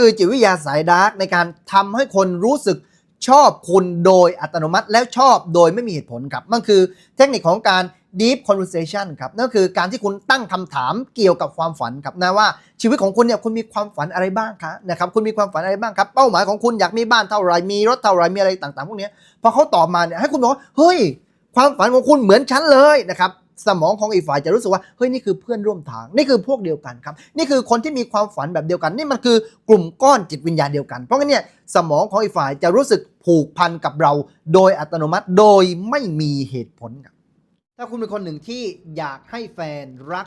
คือจิตวิทยาสายดาร์กในการทำให้คนรู้สึกชอบคุณโดยอัตโนมัติแล้วชอบโดยไม่มีเหตุผลครับมันคือเทคนิคของการ deep conversation ครับนั่นคือการที่คุณตั้งคำถามเกี่ยวกับความฝันครับนะว่าชีวิตของคุณเนี่ยคุณมีความฝันอะไรบ้างคะนะครับคุณมีความฝันอะไรบ้างครับเป้าหมายของคุณอยากมีบ้านเท่าไรมีรถเท่าไรมีอะไรต่างๆ พวกนี้พอเขาตอบมาเนี่ยให้คุณบอกว่าเฮ้ย ความฝันของคุณเหมือนฉันเลยนะครับ สมองของอีกฝ่ายจะรู้สึกว่าเฮ้ยนี่คือเพื่อนร่วมทาง นี่คือพวกเดียวกันครับ นี่คือคนที่มีความฝันแบบเดียวกัน นี่มันคือกลุ่มก้อนจิตวิญญาณเดียวกัน เพราะงั้นเนี่ยสมองของอีกฝ่ายจะรู้สึกผูกพันกับเรา โดยอัตโนมัติโดยไม่มีเหตุผลครับถ้าคุณเป็นคนหนึ่งที่อยากให้แฟนรัก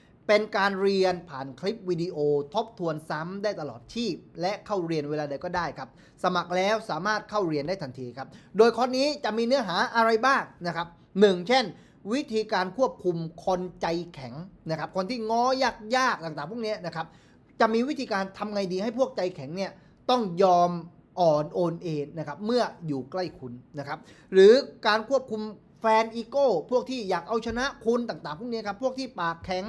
เป็นการเรียนผ่านคลิปวิดีโอทบทวนซ้ำได้ตลอดชีพ และเข้าเรียนเวลาใดก็ได้ครับ สมัครแล้วสามารถเข้าเรียนได้ทันทีครับ โดยคอร์สนี้จะมีเนื้อหาอะไรบ้างนะครับหนึ่งเช่น วิธีการควบคุมคนใจแข็งนะครับ คนที่ง้อยากๆต่างๆ พวกนี้นะครับ จะมีวิธีการทำไงดีให้พวกใจแข็งเนี่ยต้องยอมอ่อนโอนเอ็นนะครับเมื่ออยู่ใกล้คุณนะครับ หรือการควบคุม แฟนอีโก้พวกที่อยากเอาชนะคุณต่างๆ พวกนี้ครับ พวกที่ปากแข็ง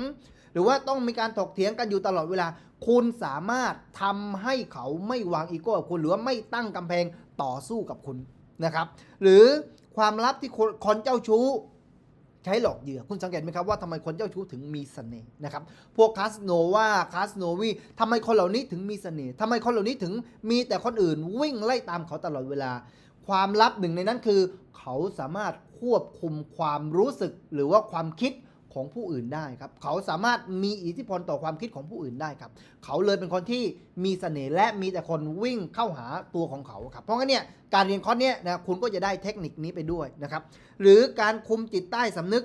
หรือว่าต้องมีการถกเถียงกันอยู่ตลอดเวลา คุณสามารถทำให้เขาไม่วางอีโก้กับคุณ หรือว่าไม่ตั้งกำแพงต่อสู้กับคุณนะครับ หรือความลับที่คนคนเจ้าชู้ใช้หลอกเหยื่อคุณสังเกตไหมครับว่าทำไมคนเจ้าชู้ถึงมีเสน่ห์นะครับพวกคาสโนวาคาสโนวีทำไมคนเหล่านี้ถึงมีเสน่ห์ทำไมคนเหล่านี้ถึงมีแต่คนอื่นวิ่งไล่ตามเขาตลอดเวลา ความลับหนึ่งในนั้นคือ เขาสามารถควบคุมความรู้สึกหรือว่าความคิดของผู้อื่นได้ครับ เขาสามารถมีอิทธิพลต่อความคิดของผู้อื่นได้ครับ เขาเลยเป็นคนที่มีเสน่ห์และมีแต่คนวิ่งเข้าหาตัวของเขาครับ เพราะงั้นเนี่ยการเรียนคอร์สเนี้ยนะคุณก็จะได้เทคนิคนี้ไปด้วยนะครับ หรือการคุมจิตใต้สำนึก